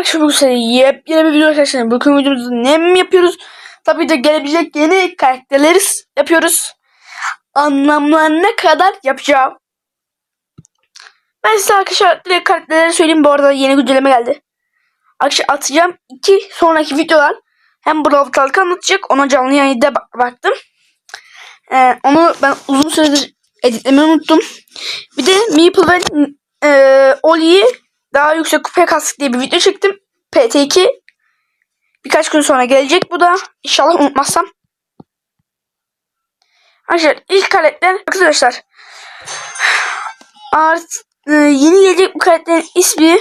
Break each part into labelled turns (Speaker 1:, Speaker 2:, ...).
Speaker 1: arkadaşlar bugün size yepyeni bir video arkadaşlar. Bugün videomuzda ne mi yapıyoruz? Tabii de gelebilecek yeni karakterleri yapıyoruz. Anlamlarına kadar yapacağım. Ben size arkadaşlar karakterleri söyleyeyim. Bu arada yeni güncelleme geldi. Arkadaşlar atacağım iki sonraki videolar. Hem Brawl Talk anlatacak. Ona canlı yayında ba- baktım. Ee, onu ben uzun süredir editlemeyi unuttum. Bir de Meeple ve e, Oli'yi daha yüksek kupaya kastık diye bir video çektim. PT2 birkaç gün sonra gelecek bu da. İnşallah unutmazsam. Arkadaşlar ilk karakter arkadaşlar art, e, yeni gelecek bu karakterin ismi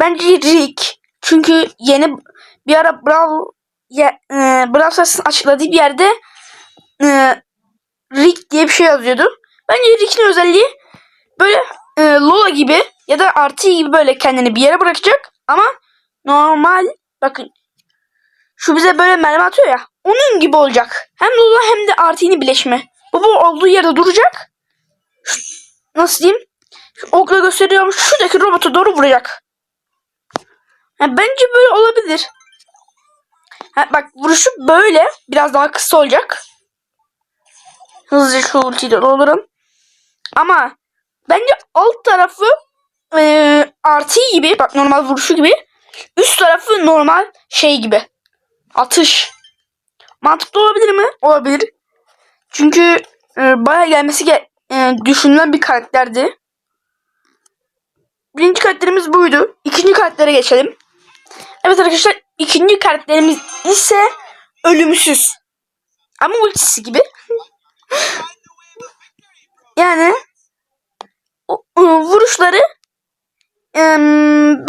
Speaker 1: bence Rick. Çünkü yeni bir ara Brawl ya, e, Brawl Stars'ın açıkladığı bir yerde e, Rick diye bir şey yazıyordu. Bence Rick'in özelliği böyle e, Lola gibi ya da Artie gibi böyle kendini bir yere bırakacak ama normal bakın şu bize böyle mermi atıyor ya onun gibi olacak. Hem Lola hem de Artie'nin bileşimi. Bu, bu olduğu yerde duracak. Nasıl diyeyim? Okla gösteriyorum. Şuradaki robota doğru vuracak. Ha, bence böyle olabilir. Ha, bak vuruşu böyle. Biraz daha kısa olacak. Hızlıca şu ultiyi de doldurun. Ama bence alt tarafı e, artı gibi bak normal vuruşu gibi. Üst tarafı normal şey gibi atış. Mantıklı olabilir mi? Olabilir. Çünkü e, baya gelmesi ge- e, düşünülen bir karakterdi. Birinci karakterimiz buydu. İkinci karaktere geçelim. Evet arkadaşlar ikinci karakterimiz ise ölümsüz. Ama ultisi gibi. Yani vuruşları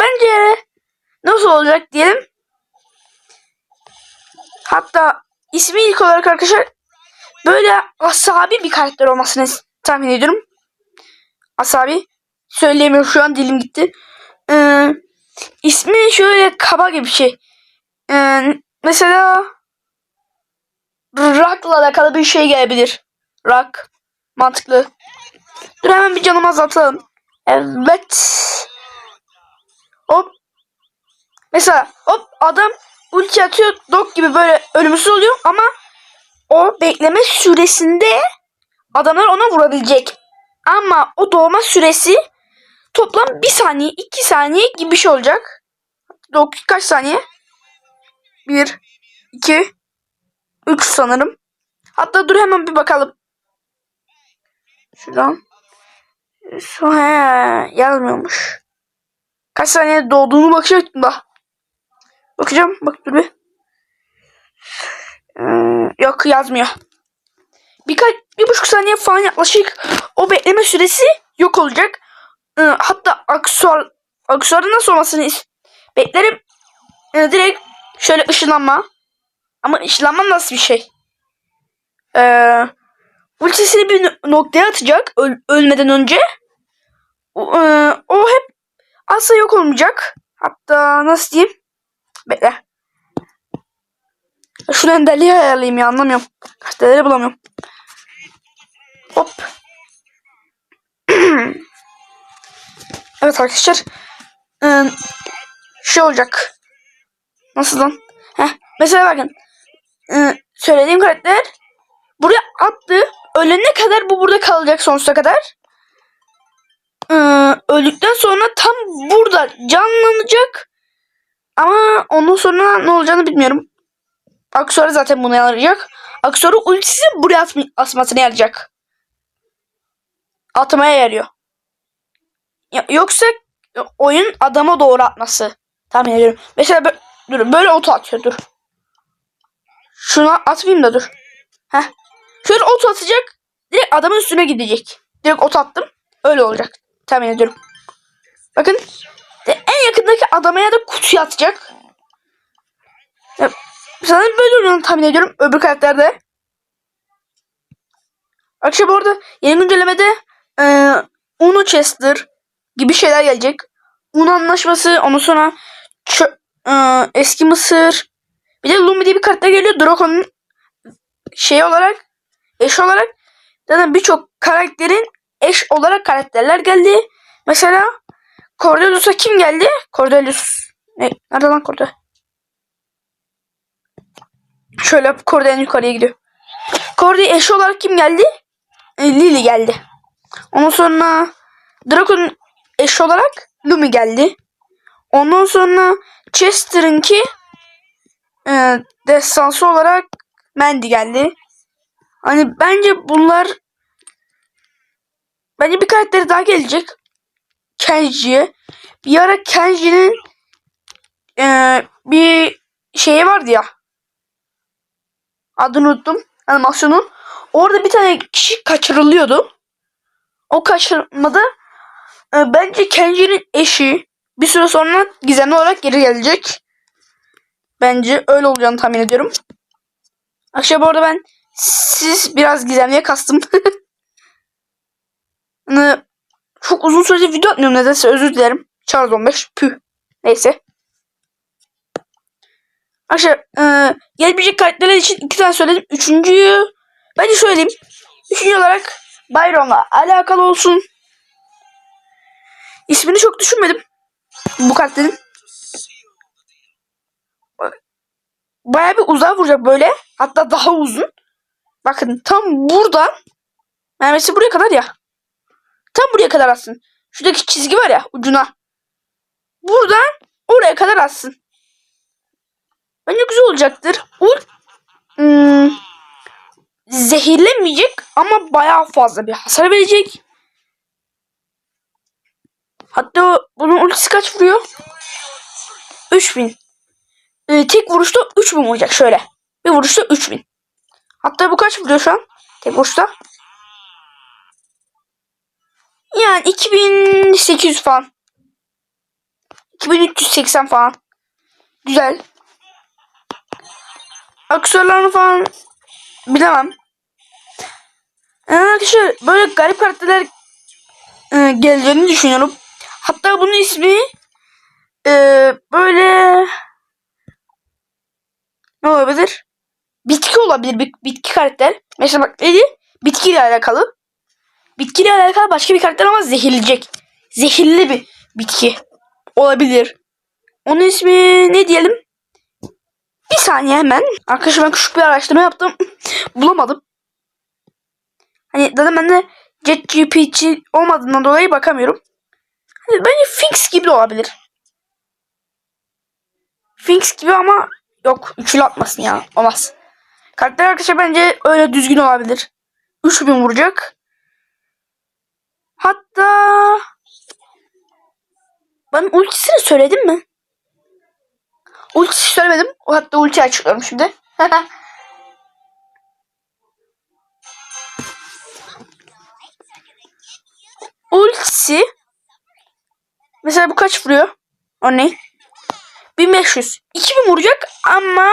Speaker 1: bence nasıl olacak diyelim. Hatta ismi ilk olarak arkadaşlar böyle asabi bir karakter olmasını tahmin ediyorum. Asabi söyleyemiyorum şu an dilim gitti. Ee, ismi şöyle kaba gibi bir şey. Ee, mesela rock'la alakalı bir şey gelebilir. Rock. Mantıklı. Dur hemen bir canımı azaltalım. Evet. Hop. Mesela hop adam ulti atıyor dog gibi böyle ölümsüz oluyor ama o bekleme süresinde adamlar ona vurabilecek. Ama o doğma süresi toplam bir saniye, iki saniye gibi bir şey olacak. Dog kaç saniye? Bir, iki, üç sanırım. Hatta dur hemen bir bakalım. Şuradan. Şu he, yazmıyormuş. Kaç saniye doğduğunu bakacaktım da. Bakacağım. Bak dur bir. Ee, yok yazmıyor. Birkaç bir buçuk saniye falan yaklaşık o bekleme süresi yok olacak. Ee, hatta aksuar aksuarın nasıl olmasını beklerim. Ee, direkt şöyle ışınlanma. Ama ışınlanma nasıl bir şey? Ee, ultisini bir no- noktaya atacak öl- ölmeden önce. O, e, o hep asla yok olmayacak. Hatta nasıl diyeyim? Bekle. Şunu enderliği ayarlayayım ya anlamıyorum. Kaçtaları bulamıyorum. Hop. evet arkadaşlar. Ee, şey olacak. Nasıl lan? Heh, mesela bakın. Ee, söylediğim karakter buraya attı. Ölene kadar bu burada kalacak sonsuza kadar. Ee, öldükten sonra tam burada canlanacak. Ama ondan sonra ne olacağını bilmiyorum. Aksuarı zaten buna yarayacak. Aksuarı ultisi buraya atma, asmasına yarayacak. Atmaya yarıyor. Ya- yoksa oyun adama doğru atması. Tahmin ediyorum. Mesela böyle, dur, böyle oto atıyor dur. Şuna atmayayım da dur. Heh. Şöyle oto atacak. Direkt adamın üstüne gidecek. Direkt oto attım. Öyle olacak. Tahmin ediyorum. Bakın. En yakındaki adama ya da kutuya atacak. Ya, sanırım böyle olduğunu tahmin ediyorum. Öbür karakterde. Akşam bu arada yeni güncellemede e, Uno Chester gibi şeyler gelecek. Uno anlaşması ondan sonra çö- e, eski Mısır bir de Lumi diye bir karakter geliyor. Draco'nun şey olarak eş olarak zaten birçok karakterin eş olarak karakterler geldi. Mesela Cordelius'a kim geldi? Cordelius Ne? Nerede lan Korda? Şöyle Korda en yukarıya gidiyor. Korda eşi olarak kim geldi? E, Lily geldi. Ondan sonra Draco'nun eşi olarak Lumi geldi. Ondan sonra Chester'ınki e, destansı olarak Mandy geldi. Hani bence bunlar bence bir karakteri daha gelecek. Kenji'ye. Bir ara Kenji'nin e, bir şeyi vardı ya. Adını unuttum. Animasyonu. Orada bir tane kişi kaçırılıyordu. O kaçırmada e, bence Kenji'nin eşi bir süre sonra gizemli olarak geri gelecek. Bence öyle olacağını tahmin ediyorum. Aşağı bu ben siz biraz gizemliye kastım. Hani çok uzun süredir video atmıyorum nedense özür dilerim. Charles 15 püh. Neyse. Aşağı e, gelebilecek karakterler için iki tane söyledim. Üçüncüyü bence söyleyeyim. Üçüncü olarak Byron'la alakalı olsun. İsmini çok düşünmedim. Bu karakterin. Bayağı bir uzağa vuracak böyle. Hatta daha uzun. Bakın tam buradan. Mesela buraya kadar ya. Tam buraya kadar atsın. Şuradaki çizgi var ya ucuna. Buradan oraya kadar atsın. Bence güzel olacaktır. Ul hmm, zehirlemeyecek ama bayağı fazla bir hasar verecek. Hatta bunun ultisi kaç vuruyor? 3000. Ee, tek vuruşta 3000 vuracak şöyle. Bir vuruşta 3000. Hatta bu kaç vuruyor şu an? Tek vuruşta. Yani 2800 falan. 2380 falan. Güzel. Aksesuarlarını falan bilemem. Yani arkadaşlar böyle garip karakterler e, geleceğini düşünüyorum. Hatta bunun ismi e, böyle ne olabilir? Bitki olabilir. Bir, bitki karakter. Mesela bak neydi? Bitkiyle alakalı. Bitkiyle alakalı başka bir karakter ama zehirleyecek. Zehirli bir bitki olabilir. Onun ismi ne diyelim? Bir saniye hemen. Arkadaşlar ben küçük bir araştırma yaptım. Bulamadım. Hani zaten ben de ChatGPT olmadığından dolayı bakamıyorum. Hani bence Finks gibi olabilir. Finks gibi ama yok üçlü atmasın ya. Olmaz. Karakter arkadaşlar bence öyle düzgün olabilir. 3000 vuracak. Hatta ben ultisini söyledim mi? Ultisi söylemedim. Hatta ulti açıklıyorum şimdi. ultisi mesela bu kaç vuruyor? Örneğin 1500. 2000 vuracak ama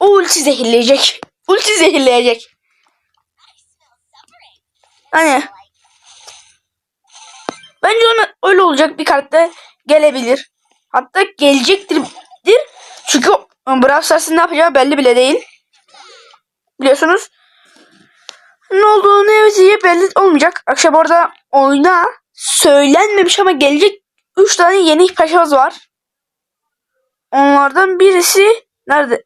Speaker 1: o ulti zehirleyecek. Ulti zehirleyecek. Hani bence ona öyle olacak bir karakter gelebilir. Hatta gelecektir. Çünkü Brawl Stars'ın ne yapacağı belli bile değil. Biliyorsunuz. Ne olduğu ne yapacağı belli olmayacak. Akşam orada oyuna söylenmemiş ama gelecek 3 tane yeni paşamız var. Onlardan birisi nerede?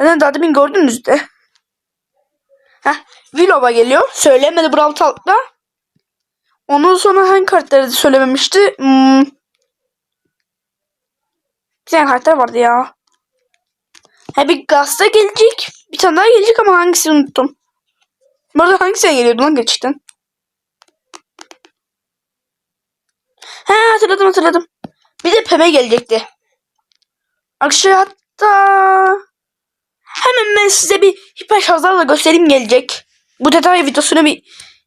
Speaker 1: Neden daha demin gördünüz de. Heh, Willow'a geliyor. Söylemedi Brawl Talk'ta. Ondan sonra hangi kartları söylememişti? Hmm. Bir tane karakter vardı ya. Ha bir Gaz'da gelecek. Bir tane daha gelecek ama hangisini unuttum. Bu arada hangisine geliyordu lan gerçekten? He hatırladım hatırladım. Bir de Peme gelecekti. Akşam hatta hemen ben size bir hiper şarjlarla göstereyim gelecek. Bu detay videosuna bir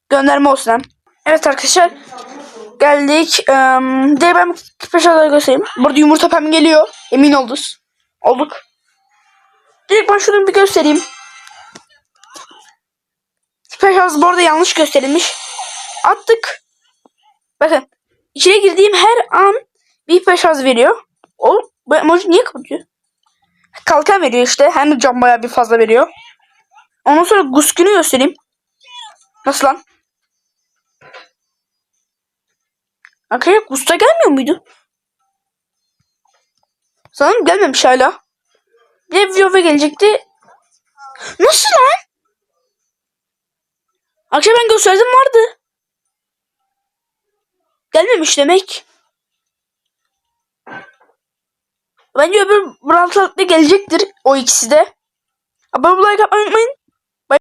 Speaker 1: gönderme olsun. Evet arkadaşlar geldik. Um, de ben hiper şarjlarla göstereyim. Burada yumurta pem geliyor. Emin olduk. Olduk. Direkt ben şunu bir göstereyim. Hiper şarj bu arada yanlış gösterilmiş. Attık. Bakın. İçine girdiğim her an bir hiper şarj veriyor. O bu emoji niye kapatıyor? Kalkan veriyor işte. Hem de cam bayağı bir fazla veriyor. Ondan sonra Guskün'ü göstereyim. Nasıl lan? Arkaya Gusta gelmiyor muydu? Sanırım gelmemiş hala. Bir de Viova gelecekti. Nasıl lan? Akşam ben gösterdim vardı. Gelmemiş demek. Bence öbür Brawl gelecektir o ikisi de. Abone olmayı unutmayın.